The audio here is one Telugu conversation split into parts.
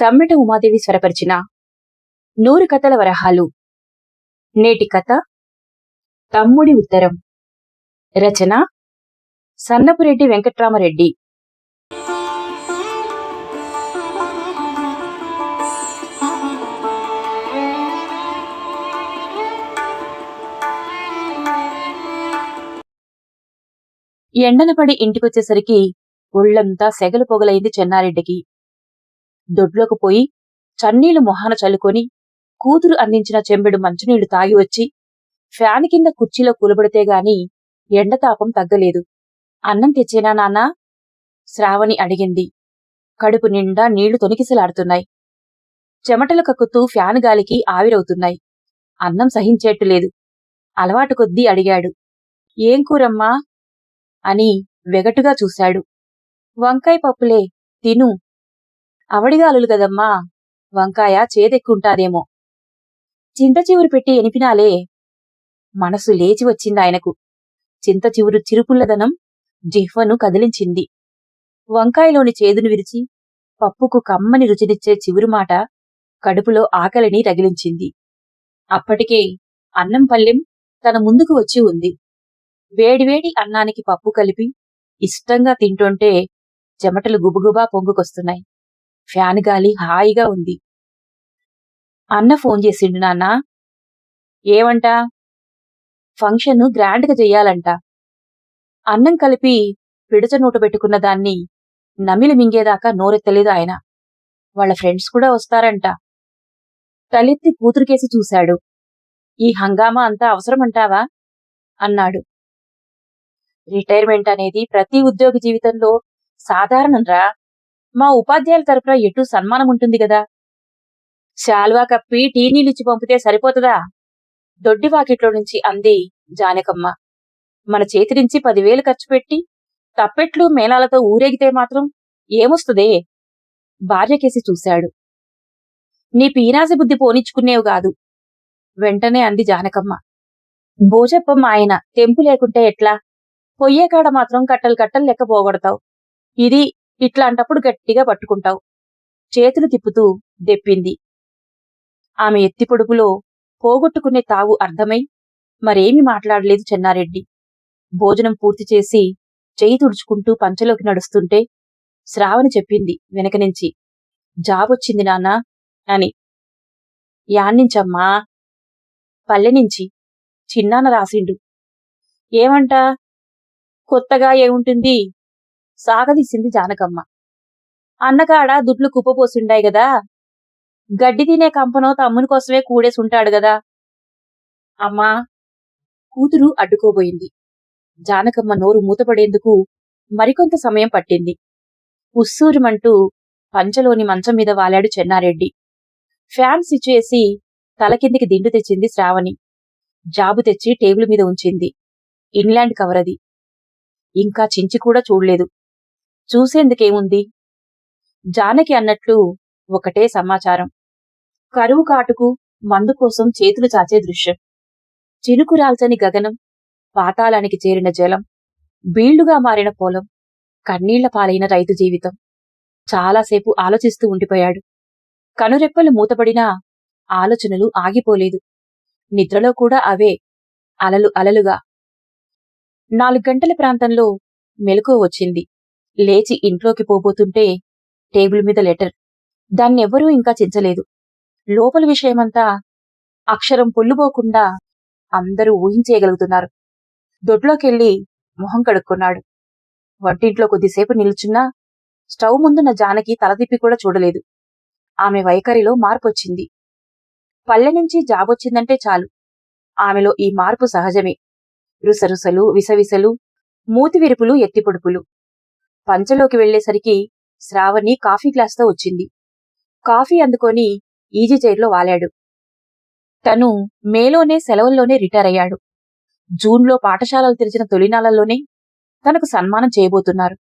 సమ్మెట ఉమాదేవి స్వరపరిచిన నూరు కథల వరహాలు. నేటి కథ తమ్ముడి ఉత్తరం. రచన సన్నపురెడ్డి వెంకట్రామరెడ్డి. ఎండలపడి ఇంటికొచ్చేసరికి ఒళ్ళంతా సెగలు పొగలైంది చెన్నారెడ్డికి. దొడ్లోకి పోయి చన్నీళ్ళు మొహాన చల్లుకొని కూతురు అందించిన చెంబెడు మంచినీళ్ళు తాగి వచ్చి ఫ్యాన్ కింద కుర్చీలో కూలబడితే గాని ఎండతాపం తగ్గలేదు. అన్నం తెచ్చేనా నాన్నా? శ్రావణి అడిగింది. కడుపు నిండా నీళ్ళు తొనికిసలాడుతున్నాయి. చెమటలు కక్కుతూ ఫ్యాన్ గాలికి ఆవిరవుతున్నాయి. అన్నం సహించేట్టు లేదు అలవాటు కొద్దీ అడిగాడు. ఏం కూరమ్మా? అని వెగటుగా చూశాడు. వంకాయ పప్పులే తిను. అవడిగాలులు కదమ్మా. వంకాయ చేదెక్కుంటాదేమో. చింత చివురు పెట్టి ఎనిపినాలే. మనసు లేచి వచ్చింది ఆయనకు. చింత చివురు చిరుపుల్లదనం జిహ్వను కదిలించింది. వంకాయలోని చేదును విరిచి పప్పుకు కమ్మని రుచినిచ్చే చివురు మాట కడుపులో ఆకలిని రగిలించింది. అప్పటికే అన్నం పల్లెం తన ముందుకు వచ్చి ఉంది. వేడివేడి అన్నానికి పప్పు కలిపి ఇష్టంగా తింటుంటే చెమటలు గుబుగుబా పొంగుకొస్తున్నాయి. ఫ్యాన్ గాలి హాయిగా ఉంది. అన్న ఫోన్ చేసిండు నాన్న. ఏమంట ఫంక్షన్ గ్రాండ్గా చెయ్యాలంట అన్నం కలిపి పిడచ నూట పెట్టుకున్న దాన్ని నమిలి మింగేదాకా నోరెత్తలేదు ఆయన. వాళ్ళ ఫ్రెండ్స్ కూడా వస్తారంట. తలెత్తి కూతురుకేసి చూశాడు. ఈ హంగామా అంతా అవసరమంటావా? అన్నాడు. రిటైర్మెంట్ అనేది ప్రతి ఉద్యోగి జీవితంలో సాధారణంరా. మా ఉపాధ్యాయుల తరపున ఎటు సన్మానం ఉంటుంది కదా? శాల్వా కప్పి టీ నీళ్ళిచ్చి పంపితే సరిపోతుందా? దొడ్డి వాకిట్లో నుంచి అంది జానకమ్మ. మన చేతి నుంచి పదివేలు ఖర్చు పెట్టి తప్పెట్లు మేళాలతో ఊరేగితే మాత్రం ఏమొస్తుందే? భార్యకేసి చూశాడు. నీ పీనాసి బుద్ధి పోనిచ్చుకునేవు కాదు వెంటనే అంది జానకమ్మ. భోజప్పమ్మ ఆయన తెంపు లేకుంటే ఎట్లా? పొయ్యే కాడ మాత్రం కట్టలు కట్టలు లెక్క పోగొడతావు. ఇది ఇట్లాంటప్పుడు గట్టిగా పట్టుకుంటావు. చేతులు తిప్పుతూ దెప్పింది. ఆమె ఎత్తి పొడుపులో పోగొట్టుకునే తావు అర్థమై మరేమి మాట్లాడలేదు చెన్నారెడ్డి. భోజనం పూర్తి చేసి చేయి తుడుచుకుంటూ పంచలోకి నడుస్తుంటే శ్రావణి చెప్పింది వెనక నుంచి. జాబొచ్చింది నాన్నా అని. యాన్నించమ్మా. పల్లె నుంచి చిన్నాన్న రాసిండు. ఏమంట? కొత్తగా ఏముంటుంది? సాగదీసింది జానకమ్మ. అన్నకాడ దుడ్లు కుప్పపోసిండాయి గదా. గడ్డి తినే కంపనో తమ్ముని కోసమే కూడేసుంటాడు గదా. అమ్మా! కూతురు అడ్డుకోబోయింది. జానకమ్మ నోరు మూతపడేందుకు మరికొంత సమయం పట్టింది. ఉస్సూరుమంటూ పంచలోని మంచం మీద వాలాడు చెన్నారెడ్డి. ఫ్యాన్ స్విచ్ వేసి తల కిందికి దిండు తెచ్చింది శ్రావణి. జాబు తెచ్చి టేబుల్ మీద ఉంచింది. ఇన్లాండ్ కవర్ అది ఇంకా చించి కూడా చూడలేదు. చూసేందుకేముంది? జానకి అన్నట్లు ఒకటే సమాచారం. కరువు కాటుకు మందు కోసం చేతులు చాచే దృశ్యం. చినుకురాల్చని గగనం పాతాళానికి చేరిన జలం బీళ్ళుగా మారిన పొలం కన్నీళ్ళ పాలైన రైతు జీవితం. చాలాసేపు ఆలోచిస్తూ ఉండిపోయాడు. కనురెప్పలు మూతపడినా ఆలోచనలు ఆగిపోలేదు. నిద్రలో కూడా అవే అలలు అలలుగా. నాలుగు గంటల ప్రాంతంలో మెలకువ వచ్చింది. లేచి ఇంట్లోకి పోబోతుంటే టేబుల్ మీద లెటర్. దాన్నెవ్వరూ ఇంకా చించలేదు. లోపల విషయమంతా అక్షరం పొల్లుపోకుండా అందరూ ఊహించేయగలుగుతున్నారు. దొడ్లోకెళ్ళి మొహం కడుక్కున్నాడు. వంటింట్లో కొద్దిసేపు నిల్చున్నా స్టవ్ ముందున్న జానకి తలదిప్పి కూడా చూడలేదు. ఆమె వైఖరిలో మార్పొచ్చింది. పల్లె నుంచి జాబొచ్చిందంటే చాలు. ఆమెలో ఈ మార్పు సహజమే. రుసరుసలు విసవిసలు మూతివిరుపులు ఎత్తిపొడుపులు. పంచలోకి వెళ్ళేసరికి శ్రావణి కాఫీ గ్లాస్తో వచ్చింది. కాఫీ అందుకొని ఈజీ చైర్లో వాలాడు. తను మేలోనే సెలవుల్లోనే రిటైర్ అయ్యాడు. జూన్లో పాఠశాలలు తెరిచిన తొలినాళ్ళలోనే తనకు సన్మానం చేయబోతున్నారు.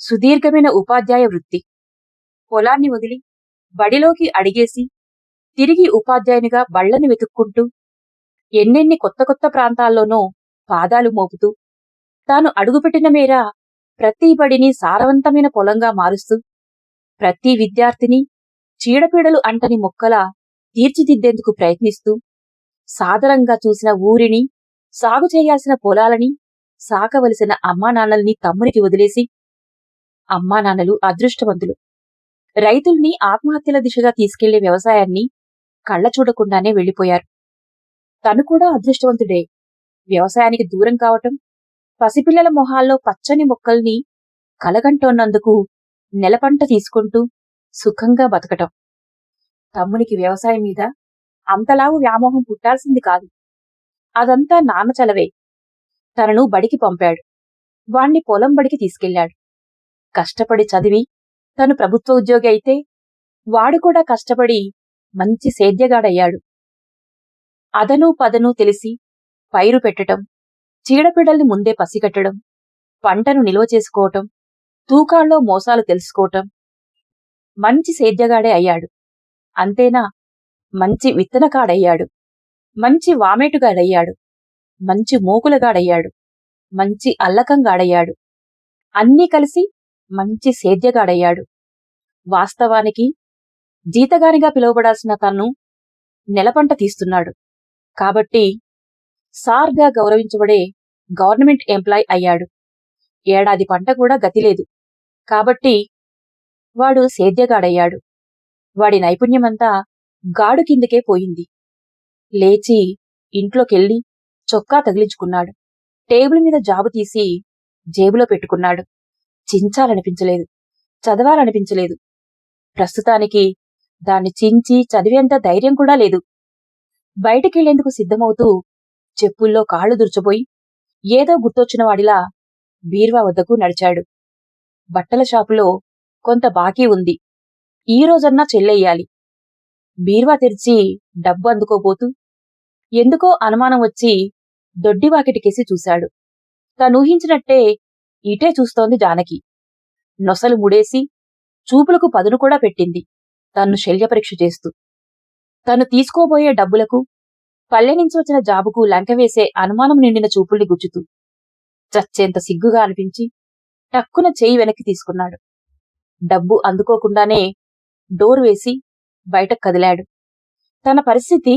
సుదీర్ఘమైన ఉపాధ్యాయ వృత్తి. పొలాన్ని వదిలి బడిలోకి అడిగేసి తిరిగి ఉపాధ్యాయునిగా బళ్ళని వెతుక్కుంటూ ఎన్నెన్ని కొత్త కొత్త ప్రాంతాల్లోనో పాదాలు మోపుతూ తాను అడుగుపెట్టిన మేర ప్రతి బడిని సారవంతమైన పొలంగా మారుస్తూ ప్రతి విద్యార్థిని చీడపీడలు అంటని మొక్కల తీర్చిదిద్దేందుకు ప్రయత్నిస్తూ సాదరంగా చూసిన ఊరిని సాగు చేయాల్సిన పొలాలని సాకవలసిన అమ్మానాన్నల్ని తమ్మునికి వదిలేసి అమ్మానాన్నలు అదృష్టవంతులు. రైతుల్ని ఆత్మహత్యల దిశగా తీసుకెళ్ళే వ్యవసాయాన్ని కళ్ళ చూడకుండానే వెళ్ళిపోయారు తను కూడా అదృష్టవంతుడే. వ్యవసాయానికి దూరం కావటం పసిపిల్లల మొహాల్లో పచ్చని మొక్కల్ని కలగంటోన్నందుకు నెలపంట తీసుకుంటూ సుఖంగా బతకటం. తమ్మునికి వ్యవసాయం మీద అంతలావు వ్యామోహం పుట్టాల్సింది కాదు. అదంతా నాన్న చలవే. తనను బడికి పంపాడు. వాణ్ణి పొలం బడికి తీసుకెళ్ళాడు కష్టపడి చదివి తను ప్రభుత్వ ఉద్యోగి అయితే వాడు కూడా కష్టపడి మంచి సేద్యగాడయ్యాడు. అదను పదను తెలిసి పైరు పెట్టటం చీడపీడల్ని ముందే పసిగట్టడం పంటను నిల్వ చేసుకోవటం తూకాల్లో మోసాలు తెలుసుకోవటం. మంచి సేద్యగాడే అయ్యాడు. అంతేనా? మంచి విత్తనకాడయ్యాడు. మంచి వామేటుగాడయ్యాడు. మంచి మూకులగాడయ్యాడు. మంచి అల్లకంగాడయ్యాడు. అన్నీ కలిసి మంచి సేద్యగాడయ్యాడు. వాస్తవానికి జీతగానిగా పిలువబడాల్సిన తను నెలపంట తీస్తున్నాడు. కాబట్టి సార్గా గౌరవించబడే గవర్నమెంట్ ఎంప్లాయ్ అయ్యాడు. ఏడాది పంట కూడా గతిలేదు కాబట్టి వాడు సేద్యగాడయ్యాడు. వాడి నైపుణ్యమంతా గాడు కిందకే పోయింది. లేచి ఇంట్లోకెళ్ళి చొక్కా తగిలించుకున్నాడు. టేబుల్ మీద జాబు తీసి జేబులో పెట్టుకున్నాడు. చించాలనిపించలేదు. చదవాలనిపించలేదు. ప్రస్తుతానికి దాన్ని చించి చదివేంత ధైర్యం కూడా లేదు. బయటికెళ్ళేందుకు సిద్ధమవుతూ చెప్పుల్లో కాళ్ళు దుర్చబోయి ఏదో గుర్తొచ్చిన వాడిలా బీర్వా వద్దకు నడిచాడు. బట్టల షాపులో కొంత బాకీ ఉంది. ఈ రోజన్నా చెల్లెయ్యాలి. బీర్వా తెరిచి డబ్బు అందుకోబోతూ ఎందుకో అనుమానం వచ్చి దొడ్డివాకిటికేసి చూశాడు. తనూహించినట్టే ఇటే చూస్తోంది జానకి. నొసలు ముడేసి చూపులకు పదును కూడా పెట్టింది తన్ను శల్యపరీక్ష చేస్తూ. తను తీసుకోబోయే డబ్బులకు పల్లె నుంచి వచ్చిన జాబుకు లంకవేసే అనుమానం నిండిన చూపుల్ని గుచ్చుతూ చచ్చేంత సిగ్గుగా అనిపించి టక్కున చేయి వెనక్కి తీసుకున్నాడు. డబ్బు అందుకోకుండానే డోర్ వేసి బయటకు కదిలాడు. తన పరిస్థితి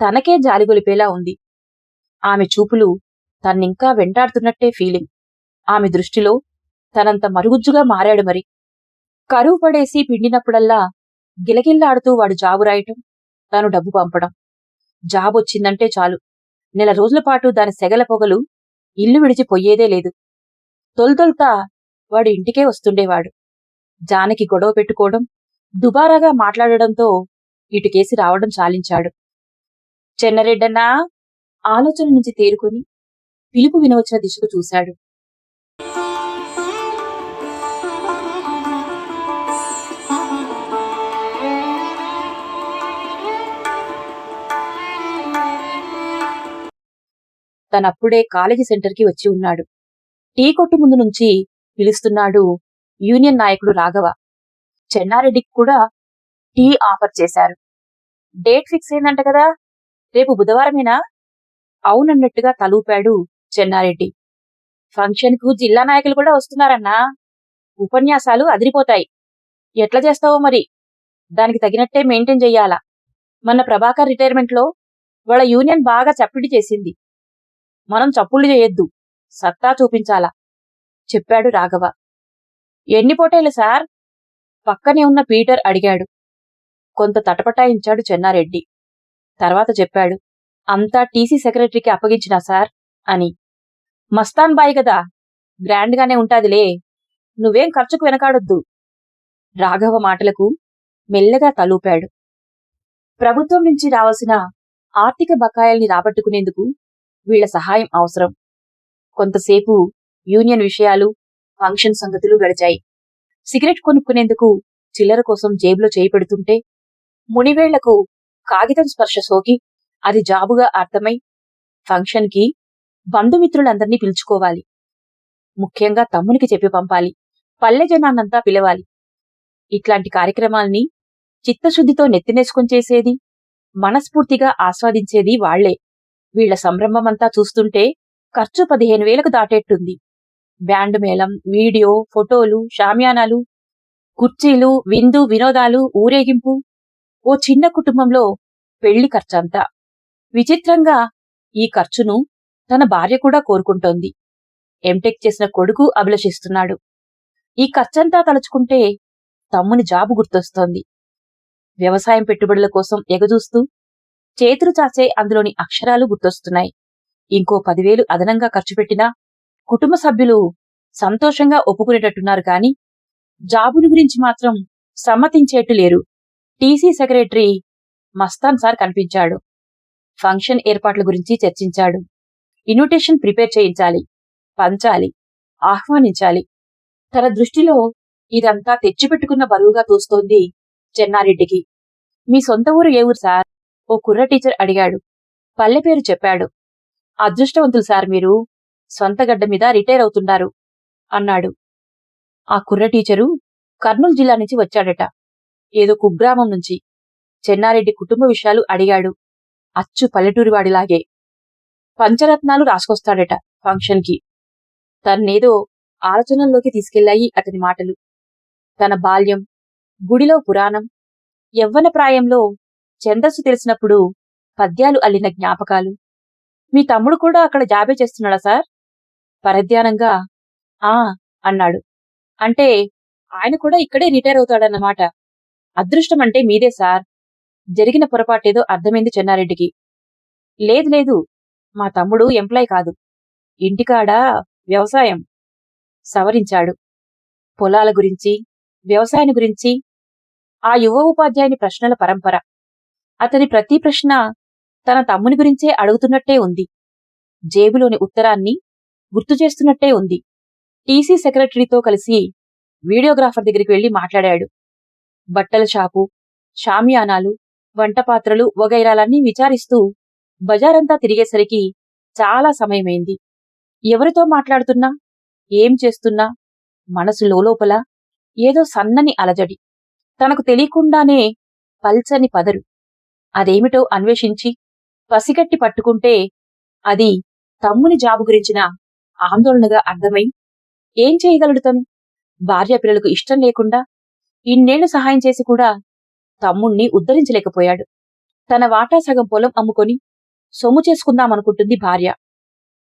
తనకే జాలిగొలిపేలా ఉంది. ఆమె చూపులు తన్నింకా వెంటాడుతున్నట్టే ఫీలింగ్. ఆమె దృష్టిలో తనంత మరుగుజ్జుగా మారాడు మరి. కరువు పడేసి పిండినప్పుడల్లా గిలగిల్లాడుతూ వాడు జాబు రాయటం తాను డబ్బు పంపడం. జాబ్ వచ్చిందంటే చాలు. నెల రోజుల పాటు దాని సెగల పొగలు ఇల్లు విడిచి పొయ్యేదే లేదు తొలుతొలుతా వాడు ఇంటికే వస్తుండేవాడు. జానకి గొడవ పెట్టుకోవడం దుబారాగా మాట్లాడడంతో ఇటుకేసి రావడం చాలించాడు. చెన్నరెడ్డన్నా ఆలోచన నుంచి తేరుకుని పిలుపు వినవచ్చిన దిశకు చూశాడు. తనప్పుడే కాలేజీ సెంటర్కి వచ్చి ఉన్నాడు. టీ కొట్టు ముందు నుంచి పిలుస్తున్నాడు యూనియన్ నాయకుడు రాఘవ. చెన్నారెడ్డికి కూడా టీ ఆఫర్ చేశారు. డేట్ ఫిక్స్ అయిందంట కదా రేపు బుధవారమేనా? అవునన్నట్టుగా తలూపాడు చెన్నారెడ్డి. ఫంక్షన్కు జిల్లా నాయకులు కూడా వస్తున్నారన్నా ఉపన్యాసాలు అదిరిపోతాయి. ఎట్లా చేస్తావో మరి? దానికి తగినట్టే మెయింటైన్ చెయ్యాలా? మన ప్రభాకర్ రిటైర్మెంట్లో వాళ్ళ యూనియన్ బాగా చప్పిడి చేసింది. మనం చప్పుళ్ళు చేయొద్దు. సత్తా చూపించాలా? చెప్పాడు రాఘవ. ఎన్ని పోటేలు సార్? పక్కనే ఉన్న పీటర్ అడిగాడు. కొంత తటపటాయించాడు చెన్నారెడ్డి. తర్వాత చెప్పాడు. అంతా టీసీ సెక్రటరీకి అప్పగించినా సార్? అని. మస్తాన్ బాయ్ కదా గ్రాండ్గానే ఉంటాదిలే. నువ్వేం ఖర్చుకు వెనకాడొద్దు. రాఘవ మాటలకు మెల్లగా తలూపాడు. ప్రభుత్వం నుంచి రావాల్సిన ఆర్థిక బకాయిల్ని రాబట్టుకునేందుకు వీళ్ళ సహాయం అవసరం. కొంతసేపు యూనియన్ విషయాలు ఫంక్షన్ సంగతులు గడిచాయి. సిగరెట్ కొనుక్కునేందుకు చిల్లర కోసం జేబులో చేయి పెడుతుంటే మునివేళ్ళకు కాగితం స్పర్శ సోకి అది జాబుగా అర్థమై ఫంక్షన్కి బంధుమిత్రులందర్నీ పిలుచుకోవాలి. ముఖ్యంగా తమ్మునికి చెప్పి పంపాలి. పల్లె జనాన్నంతా పిలవాలి. ఇట్లాంటి కార్యక్రమాల్ని చిత్తశుద్ధితో నెత్తినేసుకొని చేసేది మనస్ఫూర్తిగా ఆస్వాదించేది వాళ్ళే. వీళ్ళ సంరంభమంతా చూస్తుంటే ఖర్చు పదిహేను వేలకు దాటేట్టుంది. బ్యాండ్ మేళం వీడియో ఫోటోలు షామ్యానాలు కుర్చీలు విందు వినోదాలు ఊరేగింపు. ఓ చిన్న కుటుంబంలో పెళ్ళి ఖర్చంతా. విచిత్రంగా ఈ ఖర్చును తన భార్య కూడా కోరుకుంటోంది. ఎంటెక్ చేసిన కొడుకు అభిలషిస్తున్నాడు. ఈ ఖర్చంతా తలుచుకుంటే తమ్ముని జాబు గుర్తొస్తోంది. వ్యవసాయం పెట్టుబడుల కోసం ఎగజూస్తూ చేతులు చాచే అందులోని అక్షరాలు గుర్తొస్తున్నాయి. ఇంకో పదివేలు అదనంగా ఖర్చు పెట్టినా కుటుంబ సభ్యులు సంతోషంగా ఒప్పుకునేటట్టున్నారు కాని జాబుని గురించి మాత్రం సమ్మతించేట్టు లేరు. టీసీ సెక్రటరీ మస్తాన్ సార్ కనిపించాడు. ఫంక్షన్ ఏర్పాట్ల గురించి చర్చించాడు. ఇన్విటేషన్ ప్రిపేర్ చేయించాలి పంచాలి ఆహ్వానించాలి. తన దృష్టిలో ఇదంతా తెచ్చిపెట్టుకున్న బరువుగా తోస్తోంది చెన్నారెడ్డికి. మీ సొంత ఊరు ఏ ఊరు సార్? ఓ కుర్ర టీచర్ అడిగాడు. పల్లె పేరు చెప్పాడు. అదృష్టవంతులు సార్ మీరు. సొంత గడ్డ మీద రిటైర్ అవుతున్నారు అన్నాడు. ఆ కుర్ర టీచరు కర్నూలు జిల్లా నుంచి వచ్చాడట. ఏదో కుగ్రామం నుంచి చెన్నారెడ్డి కుటుంబ విషయాలు అడిగాడు. అచ్చు పల్లెటూరివాడిలాగే. పంచరత్నాలు రాసుకొస్తాడట ఫంక్షన్కి. తన్నేదో ఆలోచనల్లోకి తీసుకెళ్ళాయి అతని మాటలు. తన బాల్యం గుడిలో పురాణం యవ్వన ప్రాయంలో ఛందస్సు తెలిసినప్పుడు పద్యాలు అల్లిన జ్ఞాపకాలు. మీ తమ్ముడు కూడా అక్కడ జాబే చేస్తున్నాడా సార్? పరధ్యానంగా ఆ అన్నాడు. అంటే ఆయన కూడా ఇక్కడే రిటైర్ అవుతాడన్నమాట అదృష్టం అంటే మీదే సార్. జరిగిన పొరపాటేదో అర్థమైంది చెన్నారెడ్డికి. లేదు లేదు. మా తమ్ముడు ఎంప్లాయ్ కాదు. ఇంటికాడ వ్యవసాయం. సవరించాడు. పొలాల గురించి వ్యవసాయం గురించి ఆ యువ ఉపాధ్యాయుని ప్రశ్నల పరంపర. అతని ప్రతి ప్రశ్న తన తమ్ముని గురించే అడుగుతున్నట్టే ఉంది. జేబులోని ఉత్తరాన్ని గుర్తు చేస్తున్నట్టే ఉంది. టీసీ సెక్రటరీతో కలిసి వీడియోగ్రాఫర్ దగ్గరికి వెళ్ళి మాట్లాడాడు. బట్టల షాపు షామియానాలు వంటపాత్రలు వగైరాలన్నీ విచారిస్తూ బజారంతా తిరిగేసరికి చాలా సమయమైంది. ఎవరితో మాట్లాడుతున్నా ఏం చేస్తున్నా మనసు లోపల ఏదో సన్నని అలజడి. తనకు తెలియకుండానే పల్చని పదరు. అదేమిటో అన్వేషించి పసిగట్టి పట్టుకుంటే అది తమ్ముని జాబు గురించిన ఆందోళనగా అర్థమై ఏం చేయగలడు తను భార్య పిల్లలకు ఇష్టం లేకుండా ఇన్నేళ్ళు సహాయం చేసి కూడా తమ్ముణ్ణి ఉద్ధరించలేకపోయాడు. తన వాటా సగం పొలం అమ్ముకొని సొమ్ము చేసుకుందామనుకుంటుంది భార్య.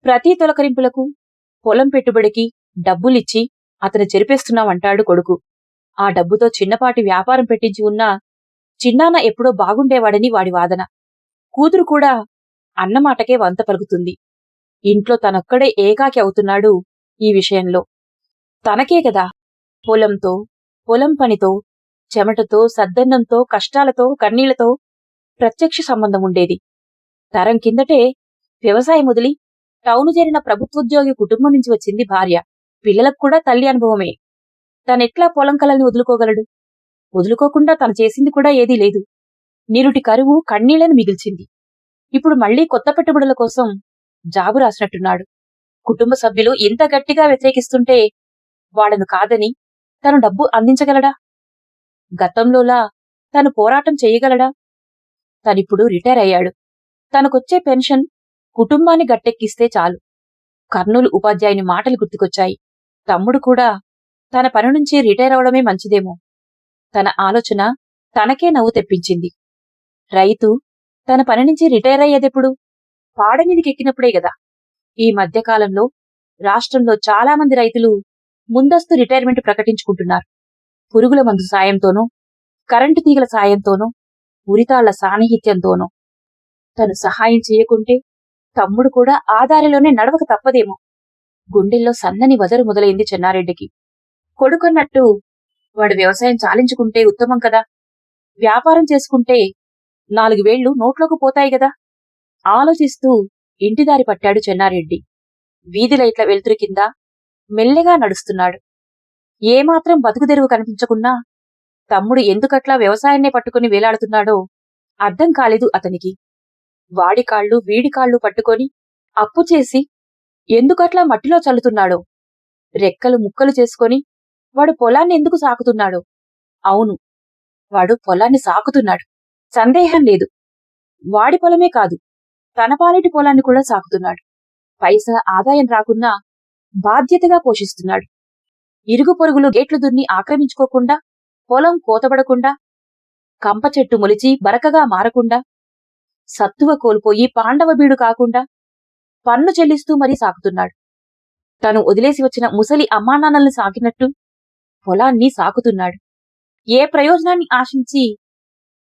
ప్రతి తొలకరింపులకు పొలం పెట్టుబడికి డబ్బులిచ్చి అతను చెరిపేస్తున్నామంటాడు కొడుకు. ఆ డబ్బుతో చిన్నపాటి వ్యాపారం పెట్టించి ఉన్నా చిన్నాన్న ఎప్పుడో బాగుండేవాడని వాడి వాదన. కూతురు కూడా అన్నమాటకే వంత పలుకుతుంది. ఇంట్లో తనొక్కడే ఏకాకి అవుతున్నాడు ఈ విషయంలో. తనకే కదా. పొలంతో పొలం పనితో చెమటతో సద్దన్నంతో కష్టాలతో కన్నీళ్ళతో ప్రత్యక్ష సంబంధం ఉండేది తరం కిందటే వ్యవసాయం వదిలి టౌను చేరిన ప్రభుత్వోద్యోగి కుటుంబం నుంచి వచ్చింది భార్య. పిల్లలకు కూడా తల్లి అనుభవమే. తనెట్లా పొలం కలల్ని వదులుకోగలడు? వదులుకోకుండా తను చేసింది కూడా ఏదీ లేదు. నిరుటి కరువు కన్నీళ్ళను మిగిల్చింది. ఇప్పుడు మళ్ళీ కొత్త పెట్టుబడుల కోసం జాబు రాసినట్టున్నాడు. కుటుంబ సభ్యులు ఇంత గట్టిగా వ్యతిరేకిస్తుంటే వాళ్ళను కాదని తను డబ్బు అందించగలడా? గతంలోలా తను పోరాటం చేయగలడా? తనిప్పుడు రిటైర్ అయ్యాడు. తనకొచ్చే పెన్షన్ కుటుంబాన్ని గట్టెక్కిస్తే చాలు. కర్నూలు ఉపాధ్యాయుని మాటలు గుర్తుకొచ్చాయి. తమ్ముడు కూడా తన పని నుంచి రిటైర్ అవడమే మంచిదేమో. తన ఆలోచన తనకే నవ్వు తెప్పించింది. రైతు తన పని నుంచి రిటైర్ అయ్యేదెప్పుడు? పాడ మీదకెక్కినప్పుడే గదా. ఈ మధ్యకాలంలో రాష్ట్రంలో చాలా మంది రైతులు ముందస్తు రిటైర్మెంట్ ప్రకటించుకుంటున్నారు. పురుగుల మందు సాయంతోనూ కరెంటు తీగల సాయంతోనూ ఉరితాళ్ళ సాన్నిహిత్యంతోనూ. తను సహాయం చేయకుంటే తమ్ముడు కూడా ఆదారిలోనే నడవక తప్పదేమో. గుండెల్లో సన్నని వదరు మొదలైంది చెన్నారెడ్డికి. కొడుకున్నట్టు వాడు వ్యవసాయం చాలించుకుంటే ఉత్తమం కదా? వ్యాపారం చేసుకుంటే నాలుగు వేళ్ళు నోట్లోకి పోతాయి గదా ఆలోచిస్తూ ఇంటిదారి పట్టాడు చెన్నారెడ్డి. వీధి లైట్ల వెలుతురు కింద మెల్లగా నడుస్తున్నాడు. ఏమాత్రం బతుకుదెరువు కనిపించకున్నా తమ్ముడు ఎందుకట్లా వ్యవసాయాన్నే పట్టుకుని వేలాడుతున్నాడో అర్థం కాలేదు అతనికి. వాడి కాళ్ళు వీడి కాళ్ళు పట్టుకొని అప్పు చేసి ఎందుకట్లా మట్టిలో చల్లుతున్నాడో? రెక్కలు ముక్కలు చేసుకొని వాడు పొలాన్ని ఎందుకు సాకుతున్నాడు? అవును వాడు పొలాన్ని సాకుతున్నాడు. సందేహం లేదు. వాడి పొలమే కాదు తన పాలిటి పొలాన్ని కూడా సాకుతున్నాడు. పైసా ఆదాయం రాకున్నా బాధ్యతగా పోషిస్తున్నాడు. ఇరుగు పొరుగులు గేట్లు దున్ని ఆక్రమించుకోకుండా పొలం కోతబడకుండా కంప చెట్టు మొలిచి బరకగా మారకుండా సత్తువ కోల్పోయి పాండవ బీడు కాకుండా పన్ను చెల్లిస్తూ మరీ సాకుతున్నాడు. తను వదిలేసి వచ్చిన ముసలి అమ్మానాన్నల్ని సాకినట్టు పొలాన్ని సాకుతున్నాడు. ఏ ప్రయోజనాన్ని ఆశించి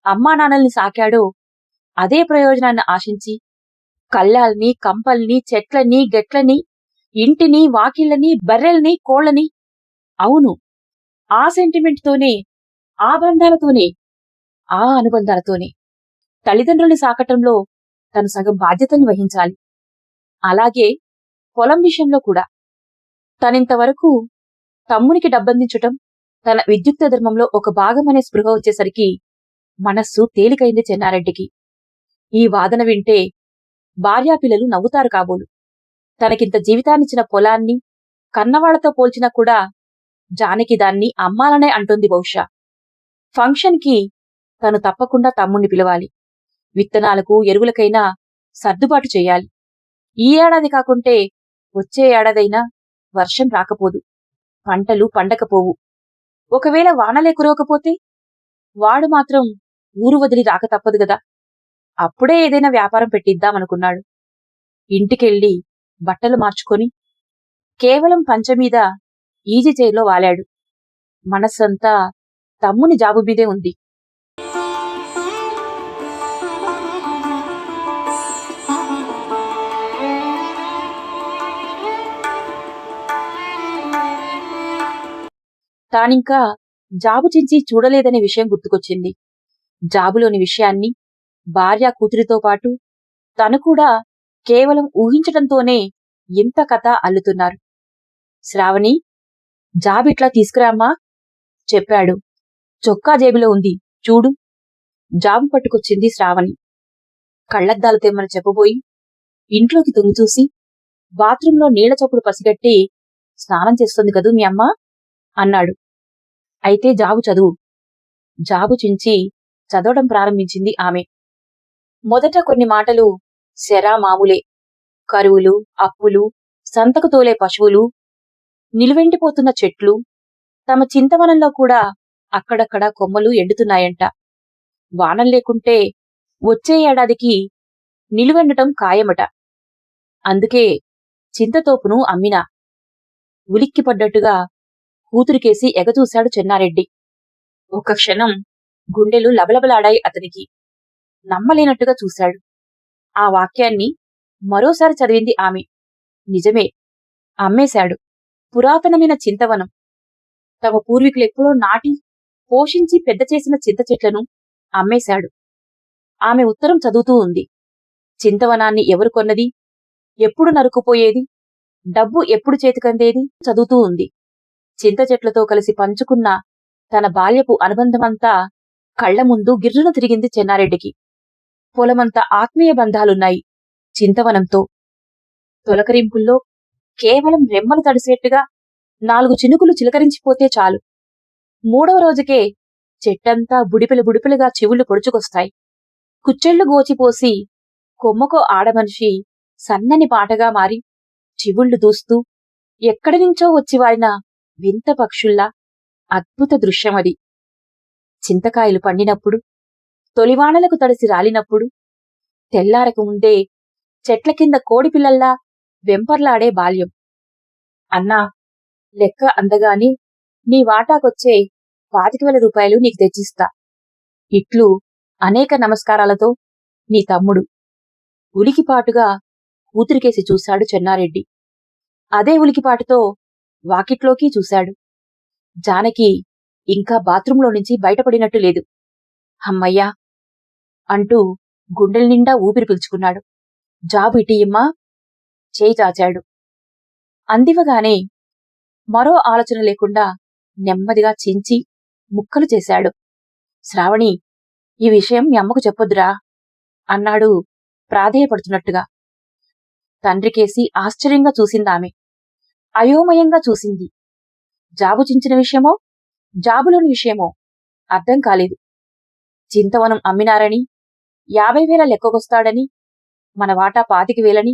అమ్మానాన్నల్ని సాకాడో అదే ప్రయోజనాన్ని ఆశించి కళ్ళాల్ని కంపల్ని చెట్లని గెట్లని ఇంటిని వాకిళ్ళని బర్రెల్ని కోళ్ళని అవును ఆ సెంటిమెంట్తోనే ఆ బంధాలతోనే ఆ అనుబంధాలతోనే తల్లిదండ్రుల్ని సాకటంలో తను సగం బాధ్యతని వహించాలి. అలాగే పొలం విషయంలో కూడా తనింతవరకు తమ్మునికి డబ్బందించటం తన విద్యుక్త ధర్మంలో ఒక భాగమనే స్పృహ వచ్చేసరికి మనస్సు తేలికైంది చెన్నారెడ్డికి. ఈ వాదన వింటే భార్యాపిల్లలు నవ్వుతారు కాబోలు. తనకింత జీవితాన్నిచ్చిన పొలాన్ని కన్నవాళ్ళతో పోల్చినా కూడా జానకి దాన్ని అమ్మాలనే అంటుంది బహుశా. ఫంక్షన్కి తను తప్పకుండా తమ్ముణ్ణి పిలవాలి. విత్తనాలకు ఎరువులకైనా సర్దుబాటు చేయాలి. ఈ ఏడాది కాకుంటే వచ్చే ఏడాదైనా వర్షం రాకపోదు. పంటలు పండకపోవు. ఒకవేళ వానలే కురవకపోతే వాడు మాత్రం ఊరు వదిలి రాక తప్పదు గదా. అప్పుడే ఏదైనా వ్యాపారం పెట్టిద్దామనుకున్నాడు ఇంటికెళ్ళి బట్టలు మార్చుకొని కేవలం పంచమీద ఈజీ చైర్లో వాలాడు. మనస్సంతా తమ్ముని జాబు మీదే ఉంది. తానింకా జాబు చించి చూడలేదనే విషయం గుర్తుకొచ్చింది. జాబులోని విషయాన్ని భార్య కూతురితో పాటు తను కూడా కేవలం ఊహించటంతోనే ఇంత కథ అల్లుతున్నారు. శ్రావణి జాబిట్లా తీసుకురామ్మా చెప్పాడు. చొక్కా జేబులో ఉంది చూడు. జాబు పట్టుకొచ్చింది శ్రావణి. కళ్ళద్దాలు తెమ్మని చెప్పబోయి ఇంట్లోకి తొంగి చూసి బాత్రూంలో నీళ్ళ చప్పుడు పసిగట్టి స్నానం చేస్తుంది కదూ మీ అమ్మ? అన్నాడు. అయితే జాబు చదువు. జాబు చించి చదవడం ప్రారంభించింది ఆమె. మొదట కొన్ని మాటలు శరా మామూలే. కరువులు అప్పులు సంతకు తోలే పశువులు నిలువెండిపోతున్న చెట్లు తమ చింతవనంలో కూడా అక్కడక్కడ కొమ్మలు ఎండుతున్నాయంట. వానం లేకుంటే వచ్చే ఏడాదికి నిలువెండటం ఖాయమట. అందుకే చింతతోపును అమ్మినా. ఉలిక్కిపడ్డట్టుగా కూతురికేసి ఎగచూశాడు చెన్నారెడ్డి. ఒక క్షణం గుండెలు లబలబలాడాయి అతనికి. నమ్మలేనట్టుగా చూశాడు. ఆ వాక్యాన్ని మరోసారి చదివింది ఆమె. నిజమే. అమ్మేశాడు. పురాతనమైన చింతవనం. తమ పూర్వీకులు ఎప్పుడో నాటి పోషించి పెద్ద చేసిన చింత చెట్లను అమ్మేశాడు. ఆమె ఉత్తరం చదువుతూ ఉంది. చింతవనాన్ని ఎవరు కొన్నది? ఎప్పుడు నరుకుపోయేది? డబ్బు ఎప్పుడు చేతికందేది? చదువుతూ ఉంది. చింత చెట్లతో కలిసి పంచుకున్న తన బాల్యపు అనుబంధమంతా కళ్ళ ముందు గిర్రున తిరిగింది చెన్నారెడ్డికి. పొలమంత ఆత్మీయ బంధాలున్నాయి చింతవనంతో. తొలకరింపుల్లో కేవలం రెమ్మలు తడిసేట్టుగా నాలుగు చినుకులు చిలకరించిపోతే చాలు. మూడవ రోజుకే చెట్టంతా బుడిపిల బుడిపిలుగా చెవులు పొడుచుకొస్తాయి. కుచ్చెళ్ళు గోచిపోసి కొమ్మకో ఆడమనిషి సన్నని పాటగా మారి చివుళ్ళు దూస్తూ ఎక్కడి నుంచో వచ్చి వారిన వింత పక్షుల్లా అద్భుత దృశ్యమది. చింతకాయలు పండినప్పుడు తొలివానలకు తడిసి రాలినప్పుడు తెల్లారకు ముందే చెట్ల కింద కోడిపిల్లల్లా వెంపర్లాడే బాల్యం. అన్నా లెక్క అందగాని నీ వాటాకొచ్చే పాతిక వేల రూపాయలు నీకు తెచ్చిస్తా. ఇట్లు అనేక నమస్కారాలతో నీ తమ్ముడు ఉలికిపాటుగా కూతురికేసి చూశాడు చెన్నారెడ్డి. అదే ఉలికిపాటుతో వాకిట్లోకి చూశాడు. జానకి ఇంకా బాత్రూంలో నుంచి బయటపడినట్టు లేదు. హమ్మయ్యా అంటూ గుండెల నిండా ఊపిరి పీల్చుకున్నాడు. జాబు ఇటీయమ్మా! చేయి చాచాడు. అందివగానే మరో ఆలోచన లేకుండా నెమ్మదిగా చించి ముక్కలు చేశాడు. శ్రావణి ఈ విషయం మీ అమ్మకు చెప్పొద్దురా అన్నాడు ప్రాధేయపడుతున్నట్టుగా. తండ్రికేసి ఆశ్చర్యంగా చూసిందామె. అయోమయంగా చూసింది. జాబు చించిన విషయమో జాబులోని విషయమో అర్థం కాలేదు. చింతవనం అమ్మినారని యాభై వేల లెక్కకొస్తాడని మన వాటా పాతికి వేలని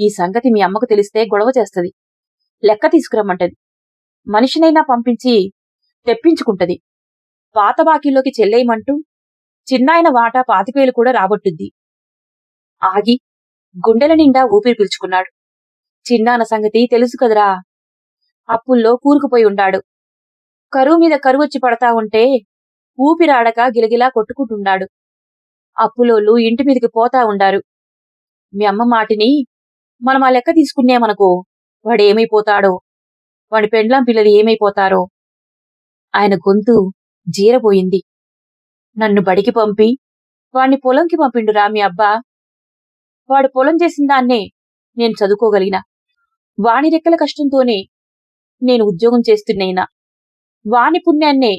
ఈ సంగతి మీ అమ్మకు తెలిస్తే గొడవ చేస్తది. లెక్క తీసుకురమ్మంటది. మనిషినైనా పంపించి తెప్పించుకుంటది. పాత బాకీలోకి చెల్లేయమంటూ చిన్నాయన వాటా పాతికేలు కూడా రాబట్టుద్ది. ఆగి గుండెల నిండా ఊపిరి పీల్చుకున్నాడు. చిన్నాన సంగతి తెలుసు కదరా? అప్పుల్లో కూరుకుపోయి ఉండాడు. కరువు మీద కరువొచ్చి పడతా ఉంటే ఊపిరాడక గిలగిలా కొట్టుకుంటున్నాడు అప్పులోళ్ళు ఇంటి మీదకి పోతా ఉండారు. మీ అమ్మ మాటిని మనం ఆ లెక్క తీసుకున్నామనుకో వాడేమైపోతాడో? వాడి పెండ్లాం పిల్లలు ఏమైపోతారో? ఆయన గొంతు జీరపోయింది నన్ను బడికి పంపి వాణ్ణి పొలంకి పంపిండురా మీ అబ్బా. వాడు పొలం చేసిన దాన్నే నేను చదువుకోగలిగిన. వాణి రెక్కల కష్టంతోనే నేను ఉద్యోగం చేస్తున్నైనా. వాణి పుణ్యాన్నే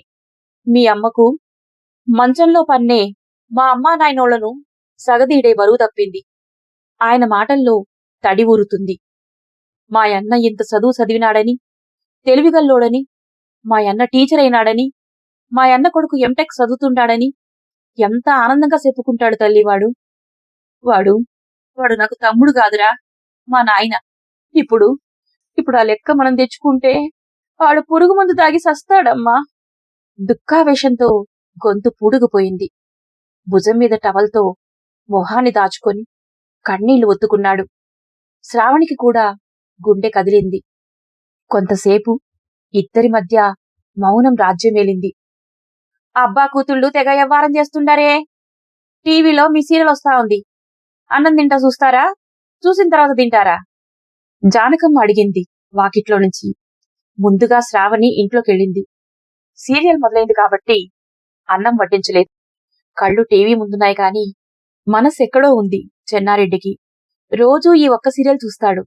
మీ అమ్మకు మంచంలో పన్నే మా అమ్మా నాయనోళ్ళను సగదీడే బరువు తప్పింది. ఆయన మాటల్లో తడి ఊరుతుంది. మా అన్న ఇంత చదువు చదివినాడని తెలివిగల్లోడని మా అన్న టీచర్ అయినాడని మా అన్న కొడుకు ఎంటెక్ చదువుతుంటాడని ఎంత ఆనందంగా చెప్పుకుంటాడు తల్లి వాడు వాడు వాడు నాకు తమ్ముడు కాదురా మా నాయన. ఇప్పుడు ఇప్పుడు ఆ లెక్క మనం తెచ్చుకుంటే వాడు పురుగు మందు తాగి సస్తాడమ్మా. దుఃఖావేశంతో గొంతు పూడుకుపోయింది. భుజం మీద టవల్తో మొహాన్ని దాచుకొని కన్నీళ్ళు ఒత్తుకున్నాడు. శ్రావణికి కూడా గుండె కదిలింది. కొంతసేపు ఇద్దరి మధ్య మౌనం రాజ్యమేలింది. అబ్బా కూతుళ్ళు తెగ వ్యవహారం చేస్తుండారే. టీవీలో మీ సీరియల్ వస్తా ఉంది. అన్నం తింటా చూస్తారా? చూసిన తర్వాత తింటారా? జానకమ్మ అడిగింది వాకిట్లో నుంచి. ముందుగా శ్రావణి ఇంట్లోకెళ్ళింది. సీరియల్ మొదలైంది కాబట్టి అన్నం వడ్డించలేదు. కళ్ళు టీవీ ముందున్నాయి కాని మనసు ఎక్కడో ఉంది చెన్నారెడ్డికి. రోజూ ఈ ఒక్క సీరియల్ చూస్తాడు.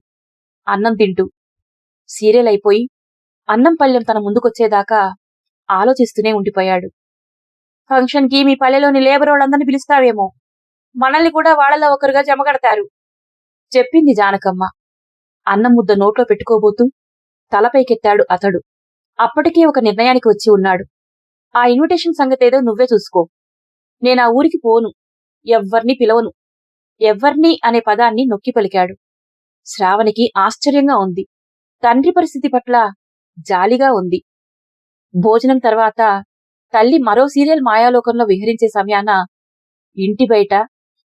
అన్నం తింటూ సీరియల్ అయిపోయి అన్నం పళ్ళెం తన ముందుకొచ్చేదాకా ఆలోచిస్తూనే ఉండిపోయాడు. ఫంక్షన్కి మీ పల్లెలోని లేబర్ వాళ్ళందరినీ పిలుస్తావేమో? మనల్ని కూడా వాళ్ళలో ఒకరుగా జమగడతారు. చెప్పింది జానకమ్మ. అన్నం ముద్ద నోట్లో పెట్టుకోబోతూ తలపైకెత్తాడు అతడు. అప్పటికే ఒక నిర్ణయానికి వచ్చి ఉన్నాడు. ఆ ఇన్విటేషన్ సంగతేదో నువ్వే చూసుకో. నేనా ఊరికి పోను. ఎవ్వర్ని పిలవను. ఎవ్వర్ని అనే పదాన్ని నొక్కి పలికాడు. శ్రావణికి ఆశ్చర్యంగా ఉంది. తండ్రి పరిస్థితి పట్ల జాలిగా ఉంది. భోజనం తర్వాత తల్లి మరో సీరియల్ మాయాలోకంలో విహరించే సమయాన ఇంటి బయట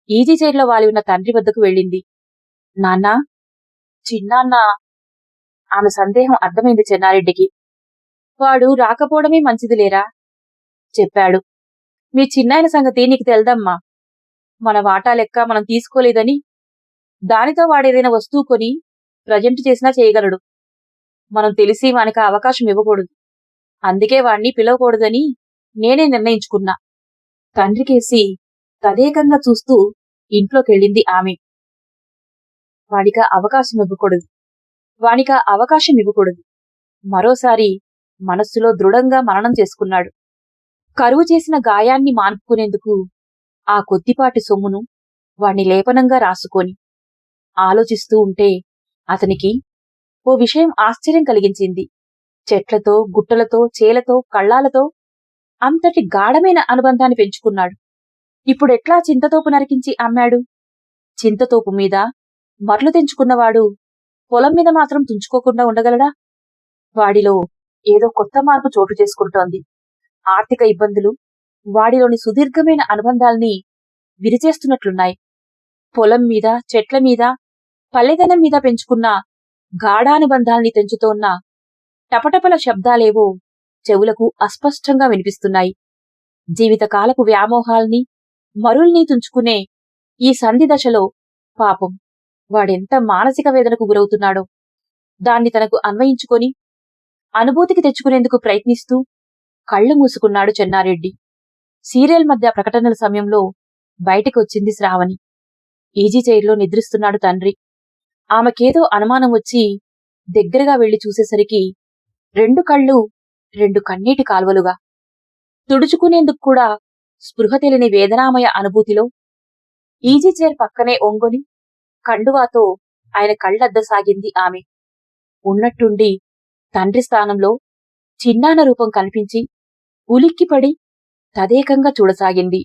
ఈజీ చైర్లో వాలి ఉన్న తండ్రి వద్దకు వెళ్ళింది. నాన్నా చిన్నాన్న ఆమె సందేహం అర్థమైంది చెన్నారెడ్డికి. వాడు రాకపోవడమే మంచిది లేరా చెప్పాడు. మీ చిన్నాయన సంగతి నీకు తెల్దమ్మా. మన వాటా లెక్క మనం తీసుకోలేదని దానితో వాడేదైనా వస్తువు కొని ప్రజెంట్ చేసినా చేయగలడు. మనం తెలిసి వానికి అవకాశం ఇవ్వకూడదు. అందుకే వాణ్ణి పిలవకూడదని నేనే నిర్ణయించుకున్నా. తండ్రికేసి తదేకంగా చూస్తూ ఇంట్లోకెళ్ళింది ఆమె. వాడిక అవకాశం ఇవ్వకూడదు. వానిక అవకాశం ఇవ్వకూడదు. మరోసారి మనస్సులో దృఢంగా మననం చేసుకున్నాడు. కరువు చేసిన గాయాన్ని మాన్పుకునేందుకు ఆ కొద్దిపాటి సొమ్మును వాణ్ణి లేపనంగా రాసుకొని ఆలోచిస్తూ ఉంటే అతనికి ఓ విషయం ఆశ్చర్యం కలిగించింది. చెట్లతో గుట్టలతో చేలతో కళ్ళాలతో అంతటి గాఢమైన అనుబంధాన్ని పెంచుకున్నాడు. ఇప్పుడెట్లా చింతతోపు నరికించి అమ్మాడు? చింతతోపు మీద మరలు తెంచుకున్నవాడు పొలం మీద మాత్రం తుంచుకోకుండా ఉండగలడా? వాడిలో ఏదో కొత్త మార్పు చోటు చేసుకుంటోంది. ఆర్థిక ఇబ్బందులు వాడిలోని సుదీర్ఘమైన అనుబంధాల్ని విరిచేస్తున్నట్లున్నాయి. పొలం మీద చెట్ల మీద పల్లెదనం మీద పెంచుకున్న గాఢానుబంధాల్ని తెంచుతోన్న టపటపల శబ్దాలేవో చెవులకు అస్పష్టంగా వినిపిస్తున్నాయి. జీవితకాలపు వ్యామోహాల్ని మరుల్ని తుంచుకునే ఈ సంధి దశలో పాపం. వాడెంత మానసిక వేదనకు గురవుతున్నాడో. దాన్ని తనకు అన్వయించుకొని అనుభూతికి తెచ్చుకునేందుకు ప్రయత్నిస్తూ కళ్ళు మూసుకున్నాడు చెన్నారెడ్డి. సీరియల్ మధ్య ప్రకటనల సమయంలో బయటికి వచ్చింది శ్రావణి. ఈజీ చైర్లో నిద్రిస్తున్నాడు తండ్రి. ఆమెకేదో అనుమానం వచ్చి దగ్గరగా వెళ్ళి చూసేసరికి రెండు కళ్ళు రెండు కన్నీటి కాల్వలుగా. తుడుచుకునేందుకు కూడా స్పృహ తెలియని వేదనామయ అనుభూతిలో ఈజీ చైర్ పక్కనే ఒంగొని కండువాతో ఆయన కళ్ళద్దసాగింది ఆమె. ఉన్నట్టుండి తండ్రి స్థానంలో చిన్నాన రూపం కనిపించి ఉలిక్కిపడి తదేకంగా చూడసాగింది.